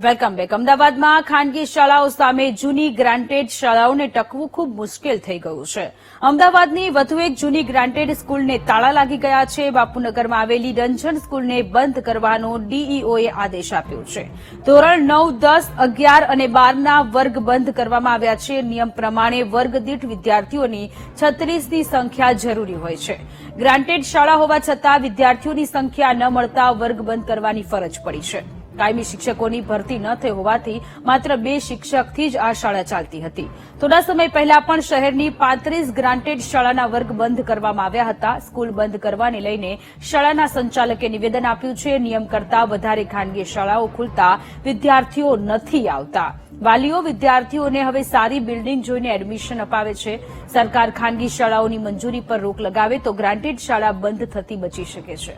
Welcome back. અમદાવાદમાં ખાનગી શાળાઓ સામે જૂની ગ્રાન્ટેડ શાળાઓને ટકવું ખૂબ મુશ્કેલ થઈ ગયું છે. અમદાવાદની વધુ એક જૂની ગ્રાન્ટેડ સ્કૂલને તાળા લાગી ગયા છે. બાપુનગરમાં આવેલી રંજન સ્કૂલને બંધ કરવાનો ડીઈઓએ આદેશ આપ્યો છે. ધોરણ નવ, દસ, અગિયાર અને બારના વર્ગ બંધ કરવામાં આવ્યા છે. નિયમ પ્રમાણે વર્ગ દીઠ વિદ્યાર્થીઓની છત્રીસની સંખ્યા જરૂરી હોય છે. ગ્રાન્ટેડ શાળા હોવા છતાં વિદ્યાર્થીઓની સંખ્યા ન મળતા વર્ગ બંધ કરવાની ફરજ પડી છે. કાયમી શિક્ષકોની ભરતી ન થઈ હોવાથી માત્ર બે શિક્ષકથી જ આ શાળા ચાલતી હતી. થોડા સમય પહેલા પણ શહેરની પાંત્રીસ ગ્રાન્ટેડ શાળાના વર્ગ બંધ કરવામાં આવ્યા હતા. સ્કૂલ બંધ કરવાને લઈને શાળાના સંચાલકે નિવેદન આપ્યું છે, નિયમ કરતા વધારે ખાનગી શાળાઓ ખુલતા વિદ્યાર્થીઓ નથી આવતા. વાલીઓ વિદ્યાર્થીઓને હવે સારી બિલ્ડિંગ જોઈને એડમિશન અપાવે છે. સરકાર ખાનગી શાળાઓની મંજૂરી પર રોક લગાવે તો ગ્રાન્ટેડ શાળા બંધ થતી બચી શકે છે.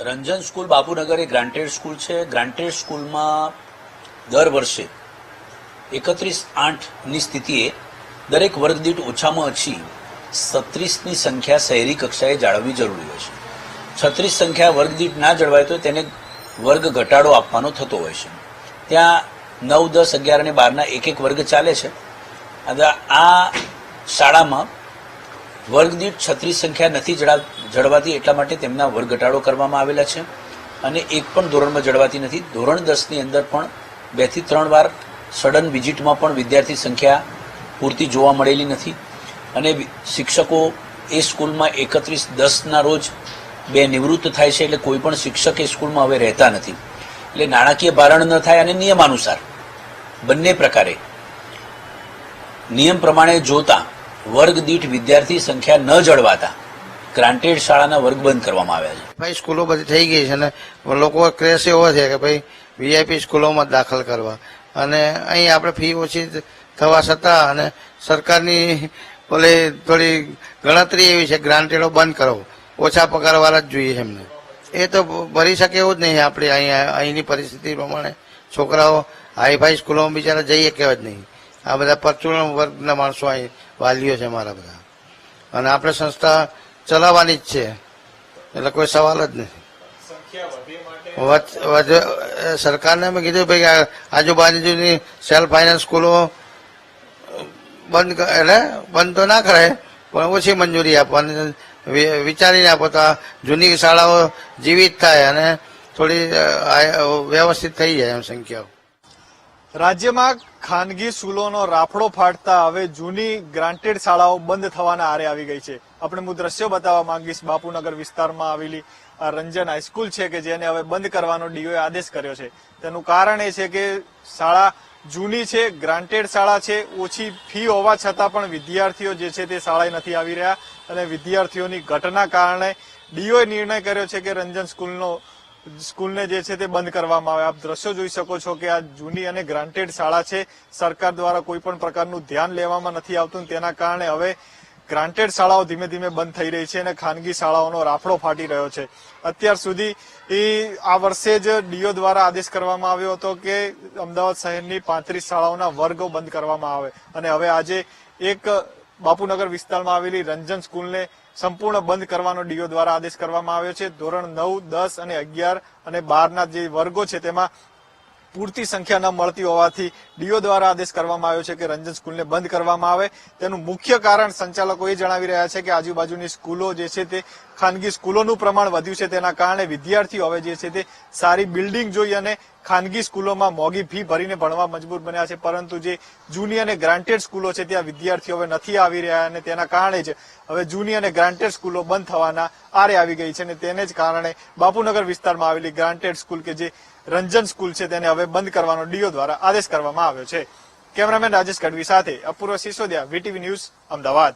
રંજન સ્કૂલ બાપુનગર એ ગ્રાન્ટેડ સ્કૂલ છે. ગ્રાન્ટેડ સ્કૂલમાં દર વર્ષે એકત્રીસ આઠની સ્થિતિએ દરેક વર્ગ દીઠ ઓછામાં ઓછી સત્રીસની સંખ્યા શહેરી કક્ષાએ જાળવવી જરૂરી હોય છે. છત્રીસ સંખ્યા વર્ગ દીઠ ના જળવાય તો તેને વર્ગ ઘટાડો આપવાનો થતો હોય છે. ત્યાં નવ, દસ, અગિયાર અને બારના એક એક વર્ગ ચાલે છે. આ શાળામાં વર્ગ દીઠ છત્રીસ સંખ્યા નથી જળવાતી એટલા માટે તેમના વર્ગ ઘટાડો કરવામાં આવેલા છે. અને એક પણ ધોરણમાં જળવાતી નથી. ધોરણ દસની અંદર પણ બેથી ત્રણ વાર સડન વિઝિટમાં પણ વિદ્યાર્થી સંખ્યા પૂરતી જોવા મળેલી નથી. અને શિક્ષકો એ સ્કૂલમાં એકત્રીસ દસના રોજ બે નિવૃત્ત થાય છે એટલે કોઈ પણ શિક્ષક એ સ્કૂલમાં હવે રહેતા નથી. એટલે નાણાકીય ભારણ ન થાય અને નિયમાનુસાર બંને પ્રકારે. નિયમ પ્રમાણે જોતા વર્ગ દીઠ વિદ્યાર્થી સંખ્યા ન જળવાતા. ગ્રાન્ટેડ શાળાના વર્ગ બંધ કરવામાં આવ્યા છે. ભાઈ, સ્કૂલો બધી થઈ ગઈ છે ને લોકો ક્રેશ એવો છે કે ભાઈ વીઆઈપી સ્કૂલોમાં દાખલ કરવા. અને અહીં આપણે ફી ઓછી થવા છતાં અને સરકારની ભલે થોડી ગણતરી એવી છે ગ્રાન્ટેડો બંધ કરો. ઓછા પગારવાળા જ જોઈએ એમને. એ તો ભરી શકે એવું જ નહીં આપણે અહીંયા, અહીંની પરિસ્થિતિ પ્રમાણે. છોકરાઓ હાઈફાઈ સ્કૂલોમાં બિચારા જઈએ કેવા જ નહીં. આ બધા પરચુરણ વર્ગના માણસો અહીં, વાલીઓ છે મારા બધા. અને આપણે સંસ્થા ચલાવવાની જ છે. એટલે કોઈ સવાલ જ નથી. સરકારને મેં કીધું ભાઈ આજુબાજુની સેલ્ફ ફાઇનાન્સ સ્કૂલો બંધ એટલે બંધ તો ના કરે પણ ઓછી મંજૂરી આપવાની વિચારીને આપો તો જૂની શાળાઓ જીવિત થાય અને થોડી વ્યવસ્થિત થઈ જાય એમ સંખ્યાઓ. રાજ્યમાં ખાનગી સ્કૂલોનો રાફડો ફાટતા હવે જૂની ગ્રાન્ટેડ શાળાઓ બંધ થવાના આરે આવી ગઈ છે. આપણે હું દ્રશ્યો બતાવવા માંગીશ. બાપુનગર વિસ્તારમાં આવેલી રંજન હાઈસ્કૂલ છે કે જેને હવે બંધ કરવાનો ડીઓએ આદેશ કર્યો છે. તેનું કારણ એ છે કે શાળા જૂની છે, ગ્રાન્ટેડ શાળા છે, ઓછી ફી હોવા છતાં પણ વિદ્યાર્થીઓ જે છે તે શાળાએ નથી આવી રહ્યા અને વિદ્યાર્થીઓની ઘટના કારણે ડીઓએ નિર્ણય કર્યો છે કે રંજન સ્કૂલનો સ્કૂલને જે છે તે બંધ કરવામાં આવે. આપ દ્રશ્યો જોઈ શકો છો કે આ જૂની અને ગ્રાન્ટેડ શાળા છે. સરકાર દ્વારા કોઈ પણ પ્રકારનું ધ્યાન લેવામાં નથી આવતું તેના કારણે હવે ગ્રાન્ટેડ શાળાઓ ધીમે ધીમે બંધ થઈ રહી છે અને ખાનગી શાળાઓનો રાફડો ફાટી રહ્યો છે. અત્યાર સુધી એ આ વર્ષે જ ડીઓ દ્વારા આદેશ કરવામાં આવ્યો હતો કે અમદાવાદ શહેરની પાંત્રીસ શાળાઓના વર્ગો બંધ કરવામાં આવે. અને હવે આજે એક બાપુનગર વિસ્તારમાં આવેલી રંજન સ્કૂલને સંપૂર્ણ બંધ કરવાનો ડીઓ દ્વારા આદેશ કરવામાં આવ્યો છે. ધોરણ નવ, દસ અને અગિયાર અને બારના જે વર્ગો છે તેમાં પૂરતી સંખ્યા ન મળતી હોવાથી ડીઓ દ્વારા આદેશ કરવામાં આવ્યો છે કે રંજન સ્કૂલને બંધ કરવામાં આવે. તેનું મુખ્ય કારણ સંચાલકો એ જણાવી રહ્યા છે કે આજુબાજુની સ્કૂલો જે છે તે ખાનગી સ્કૂલોનું પ્રમાણ વધ્યું છે તેના કારણે વિદ્યાર્થીઓ હવે જે છે તે સારી બિલ્ડિંગ જોઈ અને ખાનગી સ્કૂલોમાં મોંઘી ફી ભરીને ભણવા મજબૂર બન્યા છે. પરંતુ જે જૂની અને ગ્રાન્ટેડ સ્કૂલો છે ત્યાં વિદ્યાર્થીઓ હવે નથી આવી રહ્યા અને તેના કારણે જ હવે જૂની અને ગ્રાન્ટેડ સ્કૂલો બંધ થવાના આરે આવી ગઈ છે અને તેને જ કારણે બાપુનગર વિસ્તારમાં આવેલી ગ્રાન્ટેડ સ્કૂલ કે જે રંજન સ્કૂલ છે તેને હવે બંધ કરવાનો ડીઓ દ્વારા આદેશ કરવામાં આવ્યો છે. કેમેરામેન રાજેશ ગઢવી સાથે અપૂર્વ સિસોદિયા, વીટીવી ન્યૂઝ, અમદાવાદ.